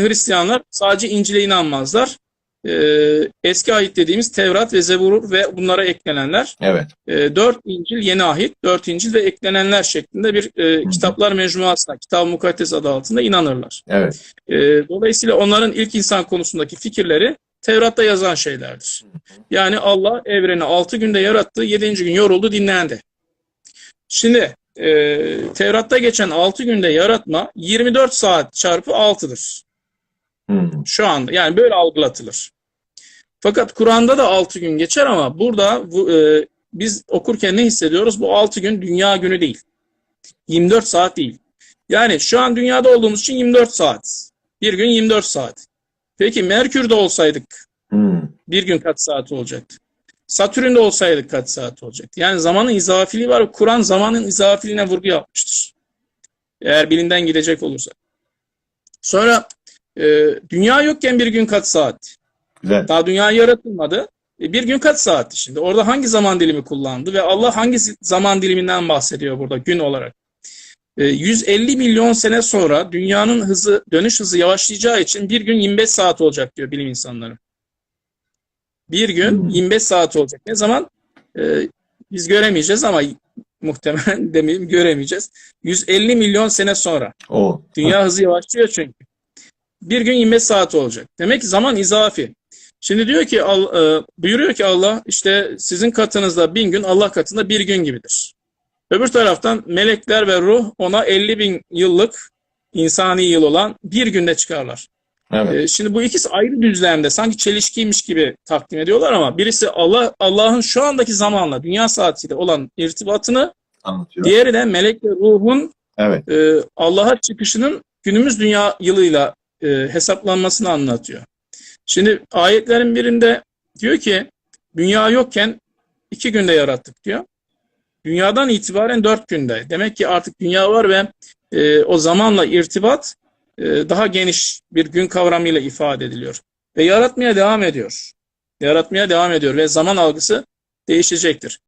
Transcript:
Hristiyanlar sadece İncil'e inanmazlar. Ee, eski ahit dediğimiz Tevrat ve Zebur ve bunlara eklenenler. Evet. E, dört İncil, yeni ahit, dört İncil ve eklenenler şeklinde bir e, kitaplar mecmuasına, Kitab-ı Mukaddes adı altında inanırlar. Evet. E, dolayısıyla onların ilk insan konusundaki fikirleri Tevrat'ta yazan şeylerdir. Yani Allah evreni altı günde yarattı, yedinci gün yoruldu, dinlendi. Şimdi e, Tevrat'ta geçen altı günde yaratma 24 saat çarpı 6'dır Hmm. şu anda. Yani böyle algılatılır. Fakat Kur'an'da da 6 gün geçer ama burada bu, e, biz okurken ne hissediyoruz? Bu 6 gün dünya günü değil. 24 saat değil. Yani şu an dünyada olduğumuz için 24 saat. Bir gün 24 saat. Peki Merkür'de olsaydık Hmm. bir gün kaç saat olacaktı? Satürn'de olsaydık kaç saat olacaktı? Yani zamanın izafiliği var. Kur'an zamanın izafiliğine vurgu yapmıştır. Eğer bilimden gidecek olursa. Sonra e, dünya yokken bir gün kaç saat? Güzel. Daha dünya yaratılmadı. E, bir gün kaç saatti şimdi? Orada hangi zaman dilimi kullandı ve Allah hangi zaman diliminden bahsediyor burada gün olarak? E, 150 milyon sene sonra dünyanın hızı, dönüş hızı yavaşlayacağı için bir gün 25 saat olacak diyor bilim insanları. Bir gün Hmm. 25 saat olacak. Ne zaman? E, biz göremeyeceğiz ama muhtemelen demeyeyim göremeyeceğiz. 150 milyon sene sonra. O. Dünya hızı yavaşlıyor çünkü. Bir gün 25 saat olacak. Demek ki zaman izafi. Şimdi diyor ki e, buyuruyor ki Allah işte sizin katınızda bin gün Allah katında bir gün gibidir. Öbür taraftan melekler ve ruh ona 50 bin yıllık insani yıl olan bir günde çıkarlar. Evet. E, Şimdi bu ikisi ayrı düzlemde sanki çelişkiymiş gibi takdim ediyorlar ama birisi Allah Allah'ın şu andaki zamanla dünya saatiyle olan irtibatını, Anlatıyor. diğeri de melek ve ruhun Evet. e, Allah'a çıkışının günümüz dünya yılıyla e, hesaplanmasını anlatıyor. Şimdi ayetlerin birinde diyor ki dünya yokken iki günde yarattık diyor. Dünyadan itibaren dört günde. Demek ki artık dünya var ve e, o zamanla irtibat e, daha geniş bir gün kavramıyla ifade ediliyor. Ve yaratmaya devam ediyor. Yaratmaya devam ediyor ve zaman algısı değişecektir.